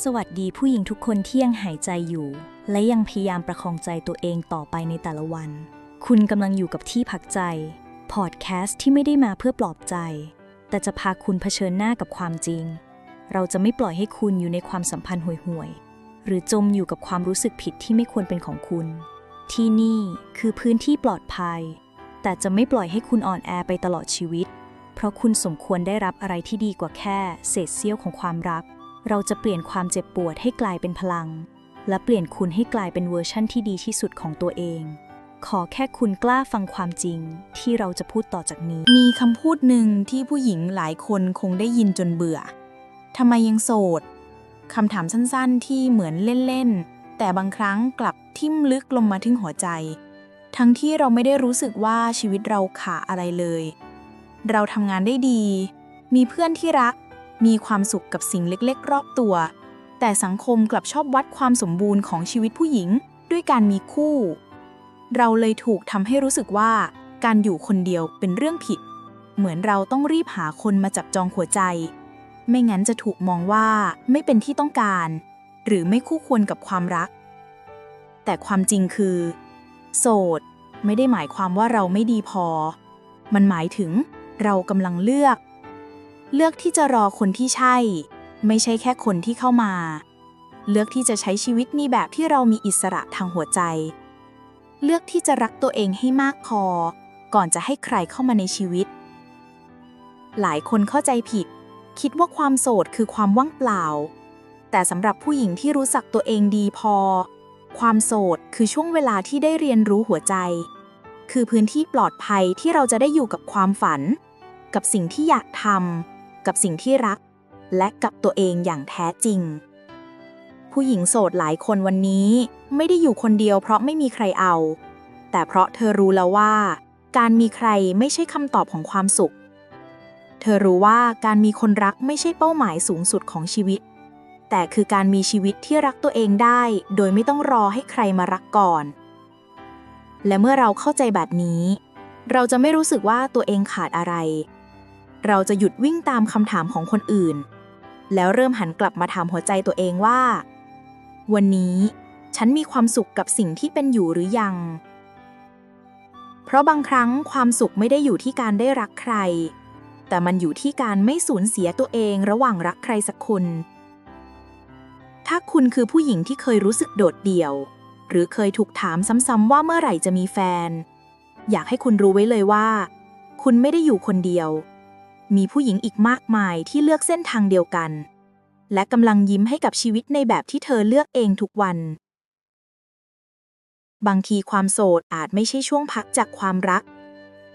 สวัสดีผู้หญิงทุกคนที่ยังหายใจอยู่ และยังพยายามประคองใจตัวเองต่อไปในแต่ละวัน คุณกำลังอยู่กับที่พักใจ พอดแคสต์ที่ไม่ได้มาเพื่อปลอบใจ แต่จะพาคุณเผชิญหน้ากับความจริง เราจะไม่ปล่อยให้คุณอยู่ในความสัมพันธ์ห่วยๆ หรือจมอยู่กับความรู้สึกผิดที่ไม่ควรเป็นของคุณ ที่นี่คือพื้นที่ปลอดภัย แต่จะไม่ปล่อยให้คุณอ่อนแอไปตลอดชีวิต เพราะคุณสมควรได้รับอะไรที่ดีกว่าแค่เศษเสี้ยวของความรัก เราจะเปลี่ยนความเจ็บปวดให้กลายเป็นพลัง และเปลี่ยนคุณให้กลายเป็นเวอร์ชั่นที่ดีที่สุดของตัวเอง ขอแค่คุณกล้าฟังความจริงที่เราจะพูดต่อจากนี้ มีคำพูดหนึ่งที่ผู้หญิงหลายคนคงได้ยินจนเบื่อทำไมยังโสดคำถามสั้นๆ ที่เหมือนเล่นๆ แต่บางครั้งกลับทิ่มลึกลงมาถึงหัวใจ ทั้งที่เราไม่ได้รู้สึกว่าชีวิตเราขาดอะไรเลย เราทำงานได้ดี มีเพื่อนที่รัก มีความสุขกับสิ่งเล็กๆ รอบตัว แต่สังคมกลับชอบวัดความสมบูรณ์ของชีวิตผู้หญิงด้วยการมีคู่ เราเลยถูกทำให้รู้สึกว่า การอยู่คนเดียวเป็นเรื่องผิด เหมือนเราต้องรีบหาคนมาจับจองหัวใจ ไม่งั้นจะถูกมองว่าไม่เป็นที่ต้องการ หรือไม่คู่ควรกับความรัก แต่ความจริงคือ โสด ไม่ได้หมายความว่าเราไม่ดีพอ มันหมายถึงเรากำลังเลือก เลือกที่จะรอคนที่ใช่ ไม่ใช่แค่คนที่เข้ามา เลือกที่จะใช้ชีวิตในแบบที่เรามีอิสระทางหัวใจ เลือกที่จะรักตัวเองให้มากพอ ก่อนจะให้ใครเข้ามาในชีวิต หลายคนเข้าใจผิด คิดว่าความโสดคือความว่างเปล่า แต่สำหรับผู้หญิงที่รู้สักตัวเองดีพอ ความโสดคือช่วงเวลาที่ได้เรียนรู้หัวใจ คือพื้นที่ปลอดภัยที่เราจะได้อยู่กับความฝัน กับสิ่งที่อยากทำ กับสิ่งที่รัก และกับตัวเองอย่างแท้จริง ผู้หญิงโสดหลายคนวันนี้ไม่ได้อยู่คนเดียวเพราะไม่มีใครเอา แต่เพราะเธอรู้แล้วว่า การมีใครไม่ใช่คำตอบของความสุข เธอรู้ว่าการมีคนรักไม่ใช่เป้าหมายสูงสุดของชีวิต แต่คือการมีชีวิตที่รักตัวเองได้ โดยไม่ต้องรอให้ใครมารักก่อน และเมื่อเราเข้าใจแบบนี้ เราจะไม่รู้สึกว่าตัวเองขาดอะไร เราจะหยุดวิ่งตามคำถามของคนอื่น แล้วเริ่มหันกลับมาถามหัวใจตัวเองว่า วันนี้ฉันมีความสุขกับสิ่งที่เป็นอยู่หรือยัง เพราะบางครั้งความสุขไม่ได้อยู่ที่การได้รักใคร แต่มันอยู่ที่การไม่สูญเสียตัวเองระหว่างรักใครสักคน ถ้าคุณคือผู้หญิงที่เคยรู้สึกโดดเดี่ยว หรือเคยถูกถามซ้ำๆว่าเมื่อไหร่จะมีแฟน อยากให้คุณรู้ไว้เลยว่า คุณไม่ได้อยู่คนเดียว มีผู้หญิงอีกมากมายที่เลือกเส้นทางเดียวกัน และกำลังยิ้มให้กับชีวิตในแบบที่เธอเลือกเองทุกวัน บางทีความโสดอาจไม่ใช่ช่วงพักจากความรัก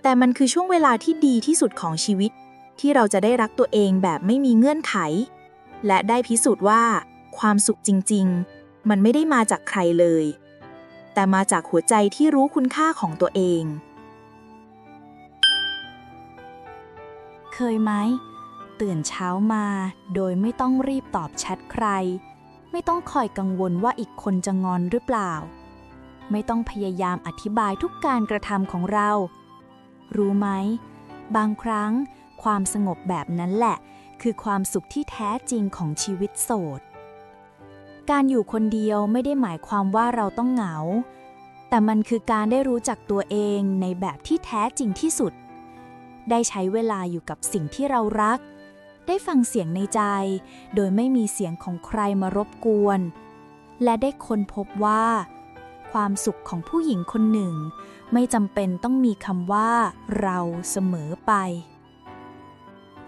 แต่มันคือช่วงเวลาที่ดีที่สุดของชีวิต ที่เราจะได้รักตัวเองแบบไม่มีเงื่อนไข และได้พิสูจน์ว่า ความสุขจริง ๆ มันไม่ได้มาจากใครเลย แต่มาจากหัวใจที่รู้คุณค่าของตัวเอง เคยไหม ตื่นเช้ามาโดยไม่ต้องรีบตอบแชทใคร ไม่ต้องคอยกังวลว่าอีกคนจะงอนหรือเปล่า ไม่ต้องพยายามอธิบายทุกการกระทำของเรา รู้ไหม บางครั้งความสงบแบบนั้นแหละ คือความสุขที่แท้จริงของชีวิตโสด การอยู่คนเดียวไม่ได้หมายความว่าเราต้องเหงา แต่มันคือการได้รู้จักตัวเองในแบบที่แท้จริงที่สุด ได้ใช้เวลาอยู่กับสิ่งที่เรารัก ได้ฟังเสียงในใจ โดยไม่มีเสียงของใครมารบกวน และได้ค้นพบว่า ความสุขของผู้หญิงคนหนึ่ง ไม่จำเป็นต้องมีคำว่าเราเสมอไป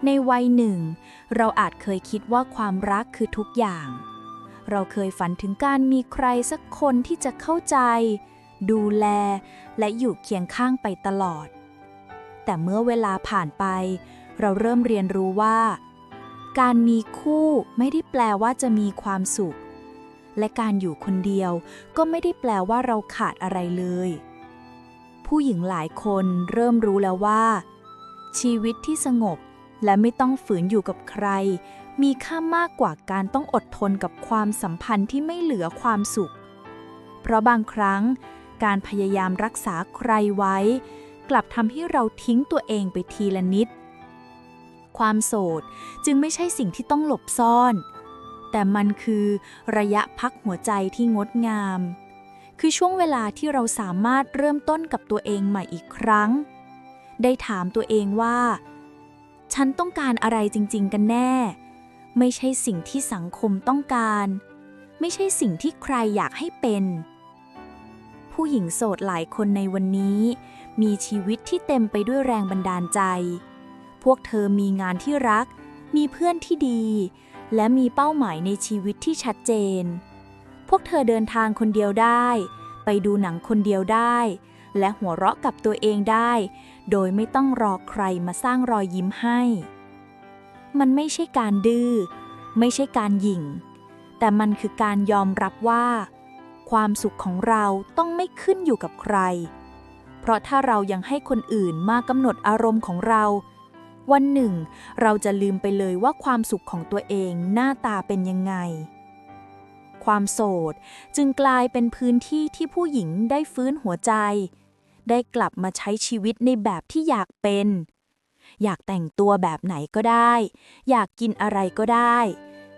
ในวัยหนึ่ง เราอาจเคยคิดว่าความรักคือทุกอย่าง เราเคยฝันถึงการมีใครสักคนที่จะเข้าใจ ดูแล และอยู่เคียงข้างไปตลอด แต่เมื่อเวลาผ่านไป เราเริ่มเรียนรู้ว่า การมีคู่ไม่ได้แปลว่าจะมีความสุข และการอยู่คนเดียวก็ไม่ได้แปลว่าเราขาดอะไรเลย ผู้หญิงหลายคนเริ่มรู้แล้วว่า ชีวิตที่สงบและไม่ต้องฝืนอยู่กับใคร มีค่ามากกว่าการต้องอดทนกับความสัมพันธ์ที่ไม่เหลือความสุข เพราะบางครั้ง การพยายามรักษาใครไว้ กลับทำให้เราทิ้งตัวเองไปทีละนิด ความโสดจึงไม่ใช่สิ่งที่ต้องหลบซ่อน แต่มันคือระยะพักหัวใจที่งดงาม คือช่วงเวลาที่เราสามารถเริ่มต้นกับตัวเองใหม่อีกครั้ง ได้ถามตัวเองว่า ฉันต้องการอะไรจริง ๆ กันแน่ ไม่ใช่สิ่งที่สังคมต้องการ ไม่ใช่สิ่งที่ใครอยากให้เป็น ผู้หญิงโสดหลายคนในวันนี้ มีชีวิตที่เต็มไปด้วยแรงบันดาลใจ พวกเธอมีงานที่รัก มีเพื่อนที่ดี และมีเป้าหมายในชีวิตที่ชัดเจน พวกเธอเดินทางคนเดียวได้ ไปดูหนังคนเดียวได้ และหัวเราะกับตัวเองได้ โดยไม่ต้องรอใครมาสร้างรอยยิ้มให้ มันไม่ใช่การดื้อ ไม่ใช่การหยิ่ง แต่มันคือการยอมรับว่า ความสุขของเราต้องไม่ขึ้นอยู่กับใคร เพราะถ้าเรายังให้คนอื่นมากำหนดอารมณ์ของเรา วันหนึ่ง เราจะลืมไปเลยว่าความสุขของตัวเองหน้าตาเป็นยังไง ความโสดจึงกลายเป็นพื้นที่ที่ผู้หญิงได้ฟื้นหัวใจ ได้กลับมาใช้ชีวิตในแบบที่อยากเป็น อยากแต่งตัวแบบไหนก็ได้ อยากกินอะไรก็ได้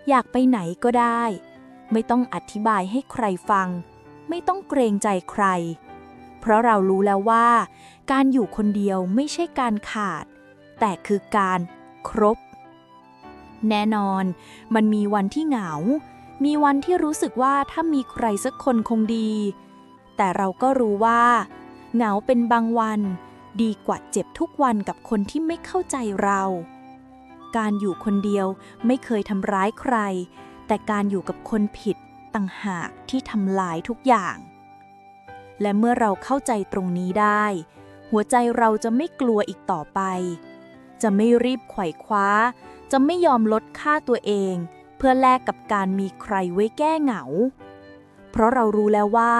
อยากไปไหนก็ได้ ไม่ต้องอธิบายให้ใครฟัง ไม่ต้องเกรงใจใคร เพราะเรารู้แล้วว่า การอยู่คนเดียวไม่ใช่การขาด แต่คือการครบ แน่นอน มันมีวันที่เหงา มีวันที่รู้สึกว่าถ้ามีใครสักคนคงดี แต่เราก็รู้ว่า เหงาเป็นบางวัน ดีกว่าเจ็บทุกวันกับคนที่ไม่เข้าใจเราการอยู่คนเดียวไม่เคยทำร้ายใคร แต่การอยู่กับคนผิดต่างหากที่ทำลายทุกอย่าง และเมื่อเราเข้าใจตรงนี้ได้ หัวใจเราจะไม่กลัวอีกต่อไป จะไม่รีบไขว่คว้า จะไม่ยอมลดค่าตัวเอง เพื่อแลกกับการมีใครไว้แก้เหงา เพราะเรารู้แล้วว่า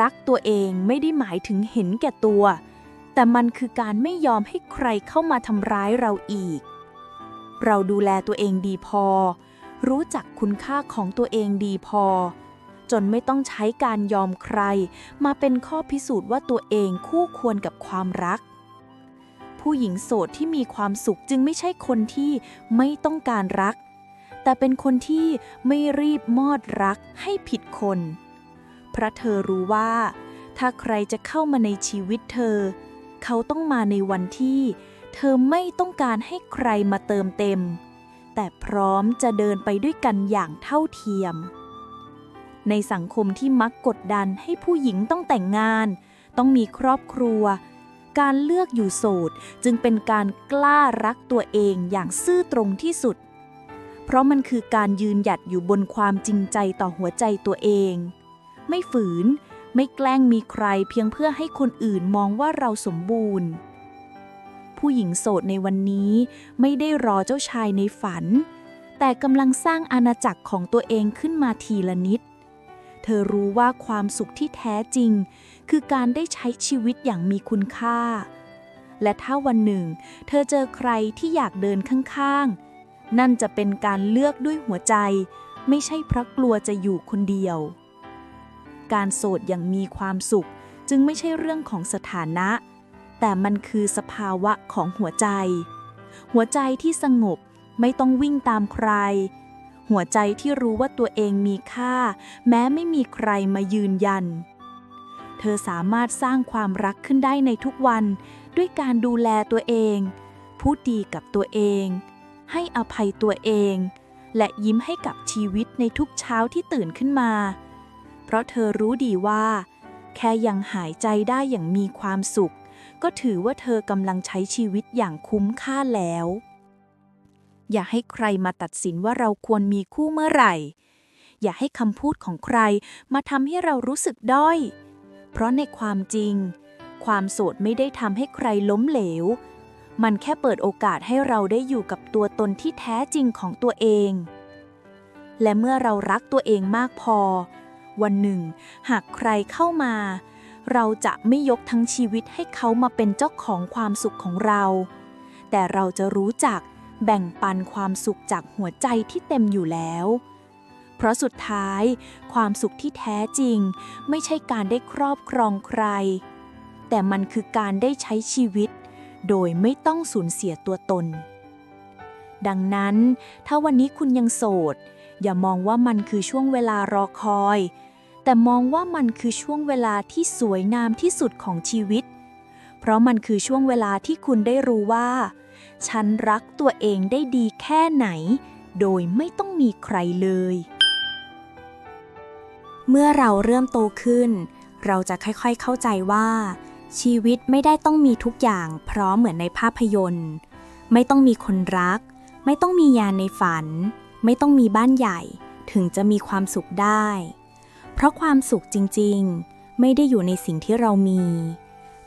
รักตัวเองไม่ได้หมายถึงเห็นแก่ตัว แต่มันคือการไม่ยอมให้ใครเข้ามาทำร้ายเราอีก เราดูแลตัวเองดีพอ รู้จักคุณค่าของตัวเองดีพอ จนไม่ต้องใช้การยอมใคร มาเป็นข้อพิสูจน์ว่าตัวเองคู่ควรกับความรัก ผู้หญิงโสดที่มีความสุขจึงไม่ใช่คนที่ไม่ต้องการรัก แต่เป็นคนที่ไม่รีบมอดรักให้ผิดคนเพราะเธอรู้ว่า ถ้าใครจะเข้ามาในชีวิตเธอ เขาต้องมาในวันที่ เธอไม่ต้องการให้ใครมาเติมเต็ม แต่พร้อมจะเดินไปด้วยกันอย่างเท่าเทียม ในสังคมที่มักกดดันให้ผู้หญิงต้องแต่งงาน ต้องมีครอบครัว การเลือกอยู่โสดจึงเป็นการกล้ารักตัวเองอย่างซื่อตรงที่สุด เพราะมันคือการยืนหยัดอยู่บนความจริงใจต่อหัวใจตัวเอง ไม่ฝืน ไม่แกล้งมีใครเพียงเพื่อให้คนอื่นมองว่าเราสมบูรณ์ ผู้หญิงโสดในวันนี้ ไม่ได้รอเจ้าชายในฝัน แต่กำลังสร้างอาณาจักรของตัวเองขึ้นมาทีละนิด เธอรู้ว่าความสุขที่แท้จริง คือการได้ใช้ชีวิตอย่างมีคุณค่า และถ้าวันหนึ่ง เธอเจอใครที่อยากเดินข้างๆ นั่นจะเป็นการเลือกด้วยหัวใจ ไม่ใช่เพราะกลัวจะอยู่คนเดียว การโสดอย่างมีความสุขจึงไม่ใช่เรื่องของสถานะ แต่มันคือสภาวะของหัวใจ หัวใจที่สงบไม่ต้องวิ่งตามใคร หัวใจที่รู้ว่าตัวเองมีค่า แม้ไม่มีใครมายืนยัน เธอสามารถสร้างความรักขึ้นได้ในทุกวัน ด้วยการดูแลตัวเอง พูดดีกับตัวเอง ให้อภัยตัวเอง และยิ้มให้กับชีวิตในทุกเช้าที่ตื่นขึ้นมา เพราะเธอรู้ดีว่า แค่ยังหายใจได้อย่างมีความสุข ก็ถือว่าเธอกำลังใช้ชีวิตอย่างคุ้มค่าแล้ว อย่าให้ใครมาตัดสินว่าเราควรมีคู่เมื่อไหร่ อย่าให้คำพูดของใครมาทำให้เรารู้สึกด้อย เพราะในความจริง ความโสดไม่ได้ทำให้ใครล้มเหลว มันแค่เปิดโอกาสให้เราได้อยู่กับตัวตนที่แท้จริงของตัวเอง และเมื่อเรารักตัวเองมากพอ วันหนึ่ง หากใครเข้ามา เราจะไม่ยกทั้งชีวิตให้เขามาเป็นเจ้าของความสุขของเรา แต่เราจะรู้จักแบ่งปันความสุขจากหัวใจที่เต็มอยู่แล้ว เพราะสุดท้าย ความสุขที่แท้จริง ไม่ใช่การได้ครอบครองใคร แต่มันคือการได้ใช้ชีวิต โดยไม่ต้องสูญเสียตัวตน ดังนั้น ถ้าวันนี้คุณยังโสด อย่ามองว่ามันคือช่วงเวลารอคอย แต่มองว่ามันคือช่วงเวลาที่สวยงามที่สุดของชีวิต เพราะมันคือช่วงเวลาที่คุณได้รู้ว่า ฉันรักตัวเองได้ดีแค่ไหน โดยไม่ต้องมีใครเลย เมื่อเราเริ่มโตขึ้น เราจะค่อยๆเข้าใจว่า ชีวิตไม่ได้ต้องมีทุกอย่างพร้อมเหมือนในภาพยนตร์ ไม่ต้องมีคนรัก ไม่ต้องมียานในฝัน ไม่ต้องมีบ้านใหญ่ ถึงจะมีความสุขได้ เพราะความสุขจริงๆ ไม่ได้อยู่ในสิ่งที่เรามี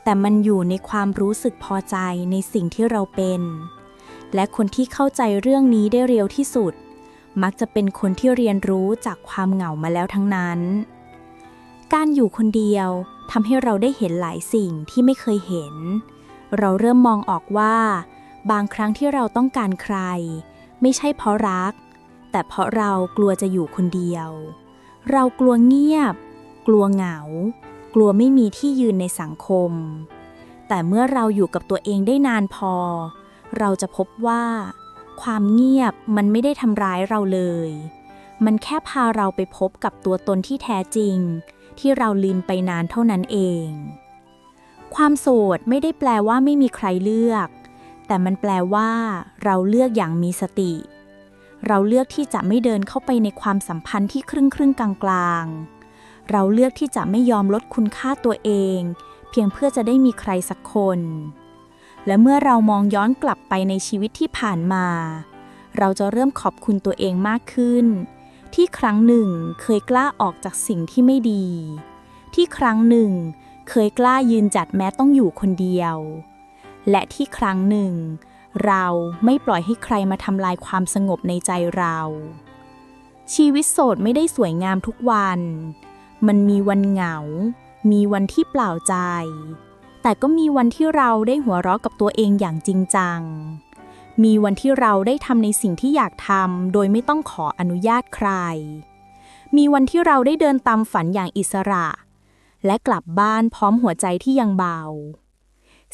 แต่มันอยู่ในความรู้สึกพอใจในสิ่งที่เราเป็น และคนที่เข้าใจเรื่องนี้ได้เร็วที่สุด มักจะเป็นคนที่เรียนรู้จากความเหงามาแล้วทั้งนั้น การอยู่คนเดียวทำให้เราได้เห็นหลายสิ่งที่ไม่เคยเห็น เราเริ่มมองออกว่า บางครั้งที่เราต้องการใคร ไม่ใช่เพราะรัก แต่เพราะเรากลัวจะอยู่คนเดียว เรากลัวเงียบ กลัวเหงา กลัวไม่มีที่ยืนในสังคม แต่เมื่อเราอยู่กับตัวเองได้นานพอ เราจะพบว่า ความเงียบมันไม่ได้ทำร้ายเราเลย มันแค่พาเราไปพบกับตัวตนที่แท้จริง ที่เราลืมไปนานเท่านั้นเอง ความโสดไม่ได้แปลว่าไม่มีใครเลือก แต่มันแปลว่า เราเลือกอย่างมีสติ เราเลือกที่จะไม่เดินเข้าไปในความสัมพันธ์ที่ครึ่งครึ่งกลางกลางเราเลือกที่จะไม่ยอมลดคุณค่าตัวเอง เพียงเพื่อจะได้มีใครสักคน และเมื่อเรามองย้อนกลับไปในชีวิตที่ผ่านมา เราจะเริ่มขอบคุณตัวเองมากขึ้น ที่ครั้งหนึ่งเคยกล้าออกจากสิ่งที่ไม่ดี ที่ครั้งหนึ่งเคยกล้ายืนจัดแม้ต้องอยู่คนเดียว และที่ครั้งหนึ่ง เราไม่ปล่อยให้ใครมาทำลายความสงบในใจเรา ชีวิตโสดไม่ได้สวยงามทุกวัน มันมีวันเหงา มีวันที่เปล่าใจ แต่ก็มีวันที่เราได้หัวเราะกับตัวเองอย่างจริงจัง มีวันที่เราได้ทำในสิ่งที่อยากทำโดยไม่ต้องขออนุญาตใคร มีวันที่เราได้เดินตามฝันอย่างอิสระ และกลับบ้านพร้อมหัวใจที่ยังเบา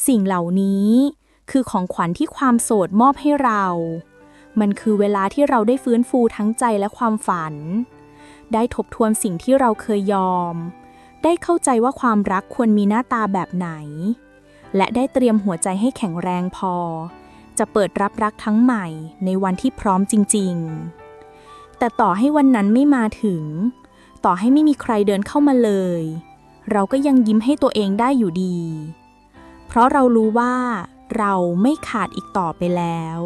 สิ่งเหล่านี้ คือของขวัญที่ความโสดมอบให้เรา มันคือเวลาที่เราได้ฟื้นฟูทั้งใจและความฝัน ได้ทบทวนสิ่งที่เราเคยยอม ได้เข้าใจว่าความรักควรมีหน้าตาแบบไหน และได้เตรียมหัวใจให้แข็งแรงพอ จะเปิดรับรักทั้งใหม่ในวันที่พร้อมจริง ๆ แต่ต่อให้วันนั้นไม่มาถึง ต่อให้ไม่มีใครเดินเข้ามาเลย เราก็ยังยิ้มให้ตัวเองได้อยู่ดี เพราะเรารู้ว่า เราไม่ขาดอีกต่อไปแล้ว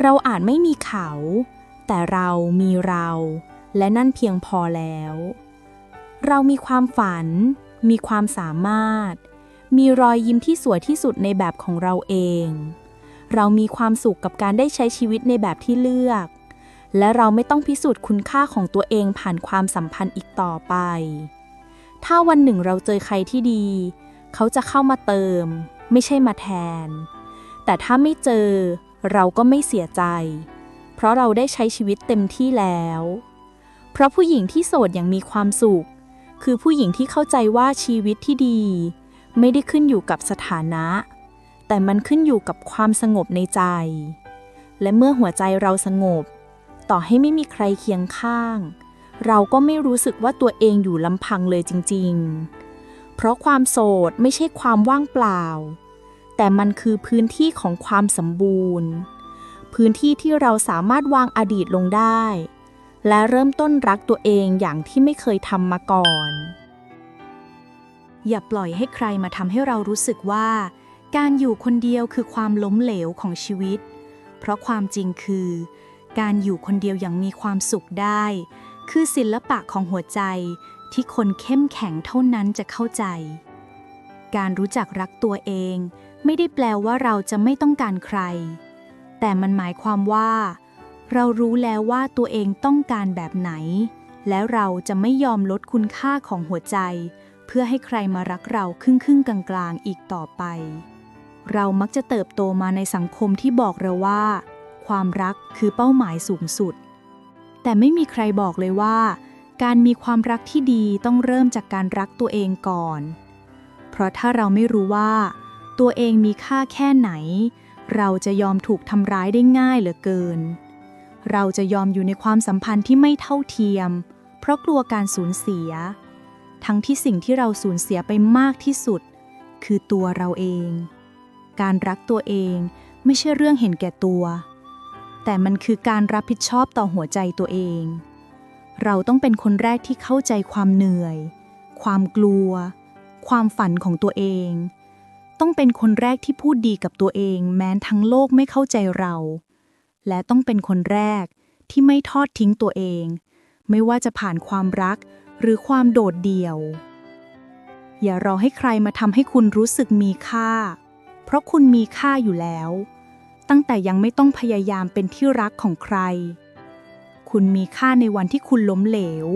เราอาจไม่มีเขา แต่เรามีเรา และนั่นเพียงพอแล้ว เรามีความฝัน มีความสามารถ มีรอยยิ้มที่สวยที่สุดในแบบของเราเอง เรามีความสุขกับการได้ใช้ชีวิตในแบบที่เลือก และเราไม่ต้องพิสูจน์คุณค่าของตัวเองผ่านความสัมพันธ์อีกต่อไป ถ้าวันหนึ่งเราเจอใครที่ดี เขาจะเข้ามาเติม ไม่ใช่มาแทน แต่ถ้าไม่เจอเราก็ไม่เสียใจ เพราะเราได้ใช้ชีวิตเต็มที่แล้ว เพราะผู้หญิงที่โสดอย่างมีความสุข คือผู้หญิงที่เข้าใจว่าชีวิตที่ดี ไม่ได้ขึ้นอยู่กับสถานะ แต่มันขึ้นอยู่กับความสงบในใจ และเมื่อหัวใจเราสงบ ต่อให้ไม่มีใครเคียงข้าง เราก็ไม่รู้สึกว่าตัวเองอยู่ลำพังเลยจริง ๆ เพราะความโสดไม่ใช่ความว่างเปล่า แต่มันคือพื้นที่ของความสมบูรณ์ พื้นที่ที่เราสามารถวางอดีตลงได้ และเริ่มต้นรักตัวเองอย่างที่ไม่เคยทำมาก่อน อย่าปล่อยให้ใครมาทำให้เรารู้สึกว่า การอยู่คนเดียวคือความล้มเหลวของชีวิต เพราะความจริงคือ การอยู่คนเดียวอย่างมีความสุขได้ คือศิลปะของหัวใจที่คนเข้มแข็งเท่านั้นจะเข้าใจ การรู้จักรักตัวเอง ไม่ได้แปลว่าเราจะไม่ต้องการใคร แต่มันหมายความว่า เรารู้แล้วว่าตัวเองต้องการแบบไหน แล้วเราจะไม่ยอมลดคุณค่าของหัวใจ เพื่อให้ใครมารักเราครึ่งครึ่งๆกลางๆอีกต่อไป เรามักจะเติบโตมาในสังคมที่บอกเราว่า ความรักคือเป้าหมายสูงสุด แต่ไม่มีใครบอกเลยว่า การมีความรักที่ดีต้องเริ่มจากการรักตัวเองก่อน เพราะถ้าเราไม่รู้ว่า ตัวเองมีค่าแค่ไหน เราจะยอมถูกทำร้ายได้ง่ายเหลือเกิน เราจะยอมอยู่ในความสัมพันธ์ที่ไม่เท่าเทียม เพราะกลัวการสูญเสีย ทั้งที่สิ่งที่เราสูญเสียไปมากที่สุด คือตัวเราเอง การรักตัวเองไม่ใช่เรื่องเห็นแก่ตัว แต่มันคือการรับผิดชอบต่อหัวใจตัวเอง เราต้องเป็นคนแรกที่เข้าใจความเหนื่อย ความกลัว ความฝันของตัวเอง ต้องเป็นคนแรกที่พูดดีกับตัวเอง แม้ทั้งโลกไม่เข้าใจเรา และต้องเป็นคนแรกที่ไม่ทอดทิ้งตัวเอง ไม่ว่าจะผ่านความรักหรือความโดดเดี่ยว อย่ารอให้ใครมาทำให้คุณรู้สึกมีค่า เพราะคุณมีค่าอยู่แล้ว ตั้งแต่ยังไม่ต้องพยายามเป็นที่รักของใคร คุณมีค่าในวันที่คุณล้มเหลว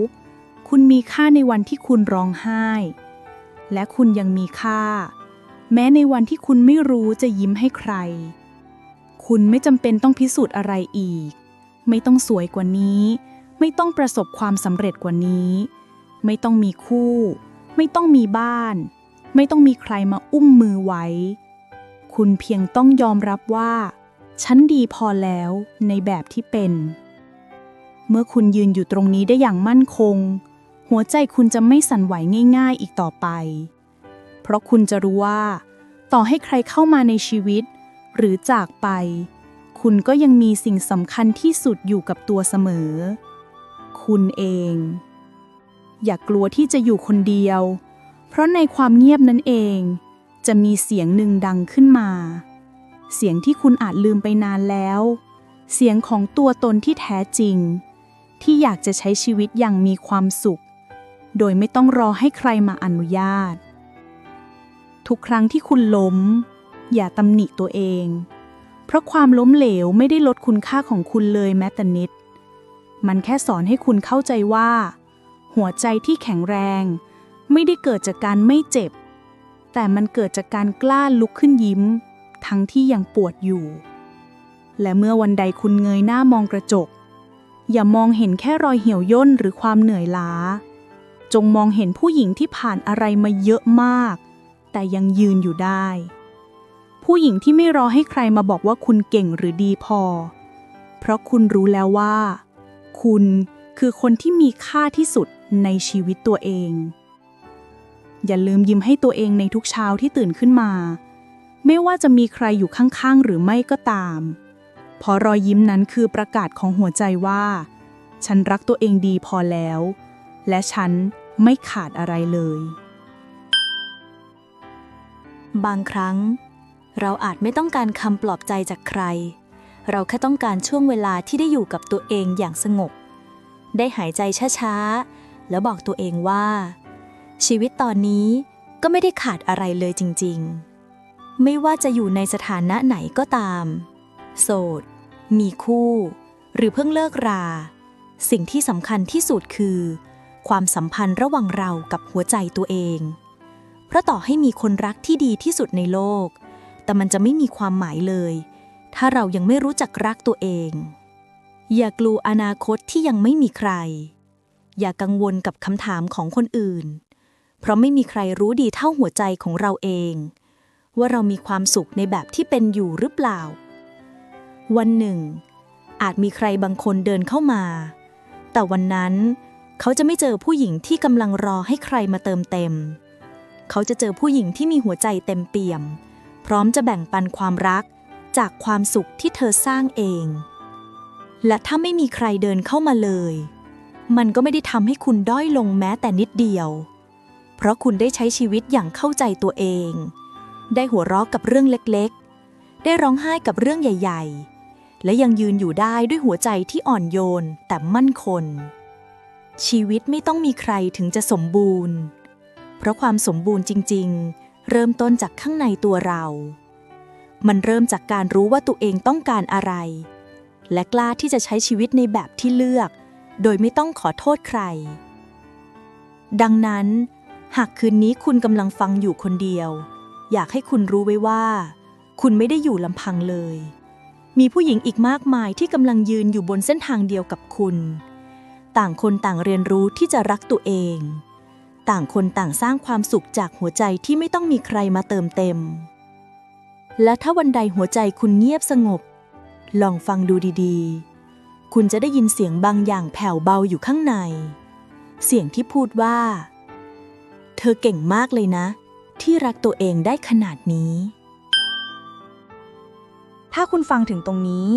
คุณมีค่าในวันที่คุณร้องไห้ และคุณยังมีค่า แม้ในวันที่คุณไม่รู้จะยิ้มให้ใคร คุณไม่จำเป็นต้องพิสูจน์อะไรอีก ไม่ต้องสวยกว่านี้ ไม่ต้องประสบความสำเร็จกว่านี้ ไม่ต้องมีคู่ ไม่ต้องมีบ้าน ไม่ต้องมีใครมาอุ้มมือไว้ คุณเพียงต้องยอมรับว่า ฉันดีพอแล้วในแบบที่เป็น เมื่อคุณยืนอยู่ตรงนี้ได้อย่างมั่นคง หัวใจคุณจะไม่สั่นไหวง่าย ๆ อีกต่อไป เพราะคุณจะรู้ว่า ต่อให้ใครเข้ามาในชีวิต หรือจากไป คุณก็ยังมีสิ่งสำคัญที่สุดอยู่กับตัวเสมอ คุณเอง อย่ากลัวที่จะอยู่คนเดียว เพราะในความเงียบนั้นเอง จะมีเสียงหนึ่งดังขึ้นมา เสียงที่คุณอาจลืมไปนานแล้ว เสียงของตัวตนที่แท้จริง ที่อยากจะใช้ชีวิตอย่างมีความสุขโดยไม่ต้องรอให้ใครมาอนุญาต ทุกครั้งที่คุณล้ม อย่าตำหนิตัวเอง เพราะความล้มเหลวไม่ได้ลดคุณค่าของคุณเลยแม้แต่นิด มันแค่สอนให้คุณเข้าใจว่า หัวใจที่แข็งแรง ไม่ได้เกิดจากการไม่เจ็บ แต่มันเกิดจากการกล้าลุกขึ้นยิ้ม ทั้งที่ยังปวดอยู่ และเมื่อวันใดคุณเงยหน้ามองกระจก อย่ามองเห็นแค่รอยเหี่ยวย่นหรือความเหนื่อยล้า จงมองเห็นผู้หญิงที่ผ่านอะไรมาเยอะมาก แต่ยังยืนอยู่ได้ ผู้หญิงที่ไม่รอให้ใครมาบอกว่าคุณเก่งหรือดีพอ เพราะคุณรู้แล้วว่า คุณคือคนที่มีค่าที่สุดในชีวิตตัวเอง อย่าลืมยิ้มให้ตัวเองในทุกเช้าที่ตื่นขึ้นมา ไม่ว่าจะมีใครอยู่ข้างๆ หรือไม่ก็ตามเพราะรอยยิ้มนั้นคือประกาศของหัวใจว่า ฉันรักตัวเองดีพอแล้ว และฉันไม่ขาดอะไรเลย บางครั้ง เราอาจไม่ต้องการคำปลอบใจจากใคร เราแค่ต้องการช่วงเวลาที่ได้อยู่กับตัวเองอย่างสงบ ได้หายใจช้าๆ แล้วบอกตัวเองว่า ชีวิตตอนนี้ก็ไม่ได้ขาดอะไรเลยจริงๆ ไม่ว่าจะอยู่ในสถานะไหนก็ตาม โสด มีคู่ หรือเพิ่งเลิกรา สิ่งที่สำคัญที่สุดคือ ความสัมพันธ์ระหว่างเรากับหัวใจตัวเอง เพราะต่อให้มีคนรักที่ดีที่สุดในโลก แต่มันจะไม่มีความหมายเลย ถ้าเรายังไม่รู้จักรักตัวเอง อย่ากลัวอนาคตที่ยังไม่มีใคร อย่ากังวลกับคำถามของคนอื่น เพราะไม่มีใครรู้ดีเท่าหัวใจของเราเอง ว่าเรามีความสุขในแบบที่เป็นอยู่หรือเปล่า วันหนึ่ง อาจมีใครบางคนเดินเข้ามา แต่วันนั้นเขาจะไม่เจอผู้หญิงที่กำลังรอให้ใครมาเติมเต็ม เขาจะเจอผู้หญิงที่มีหัวใจเต็มเปี่ยม พร้อมจะแบ่งปันความรักจากความสุขที่เธอสร้างเอง และถ้าไม่มีใครเดินเข้ามาเลย มันก็ไม่ได้ทำให้คุณด้อยลงแม้แต่นิดเดียว เพราะคุณได้ใช้ชีวิตอย่างเข้าใจตัวเอง ได้หัวเราะกับเรื่องเล็กๆ ได้ร้องไห้กับเรื่องใหญ่ ๆ และยังยืนอยู่ได้ด้วยหัวใจที่อ่อนโยนแต่มั่นคงชีวิตไม่ต้องมีใครถึงจะสมบูรณ์ ราะความสมบูรณ์จริง ๆ เริ่มต้นจากข้างในตัวเรา มันเริ่มจากการรู้ว่าตัวเองต้องการอะไร และกล้าที่จะใช้ชีวิตในแบบที่เลือก โดยไม่ต้องขอโทษใคร ดังนั้น หากคืนนี้คุณกำลังฟังอยู่คนเดียว อยากให้คุณรู้ไว้ว่า คุณไม่ได้อยู่ลำพังเลย มีผู้หญิงอีกมากมายที่กำลังยืนอยู่บนเส้นทางเดียวกับคุณ ต่างคนต่างเรียนรู้ที่จะรักตัวเอง ต่างคนต่างสร้างความสุขจากหัวใจที่ไม่ต้องมีใครมาเติมเต็ม และถ้าวันใดหัวใจคุณเงียบสงบ ลองฟังดูดีๆ คุณจะได้ยินเสียงบางอย่างแผ่วเบาอยู่ข้างใน เสียงที่พูดว่า เธอเก่งมากเลยนะ ที่รักตัวเองได้ขนาดนี้ ถ้าคุณฟังถึงตรงนี้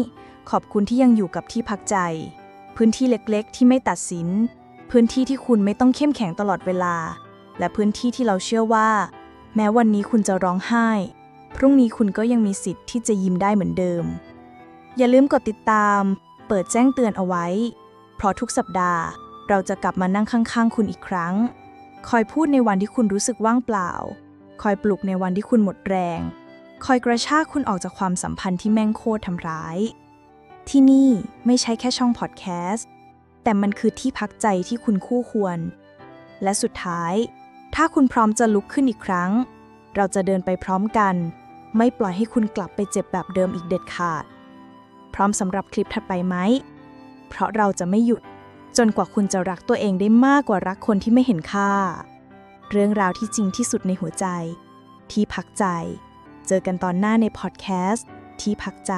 ขอบคุณที่ยังอยู่กับที่พักใจ พื้นที่เล็กๆ ที่ไม่ตัดสิน พื้นที่ที่คุณไม่ต้องเข้มแข็งตลอดเวลา และพื้นที่ที่เราเชื่อว่า แม้วันนี้คุณจะร้องไห้ พรุ่งนี้คุณก็ยังมีสิทธิ์ที่จะยิ้มได้เหมือนเดิม อย่าลืมกดติดตาม เปิดแจ้งเตือนเอาไว้ เพราะทุกสัปดาห์ เราจะกลับมานั่งข้าง ๆ คุณอีกครั้ง คอยพูดในวันที่คุณรู้สึกว่างเปล่า คอยปลุกในวันที่คุณหมดแรง คอยกระชากคุณออกจากความสัมพันธ์ที่แม่งโคตรทำร้าย ที่นี่ไม่ใช่แค่ช่องพอดแคสต์ แต่มันคือที่พักใจที่คุณคู่ควร และสุดท้าย ถ้าคุณพร้อมจะลุกขึ้นอีกครั้ง เราจะเดินไปพร้อมกัน ไม่ปล่อยให้คุณกลับไปเจ็บแบบเดิมอีกเด็ดขาด พร้อมสำหรับคลิปถัดไปไหม เพราะเราจะไม่หยุด จนกว่าคุณจะรักตัวเองได้มากกว่ารักคนที่ไม่เห็นค่า เรื่องราวที่จริงที่สุดในหัวใจ ที่พักใจ เจอกันตอนหน้าในพอดแคสต์ที่พักใจ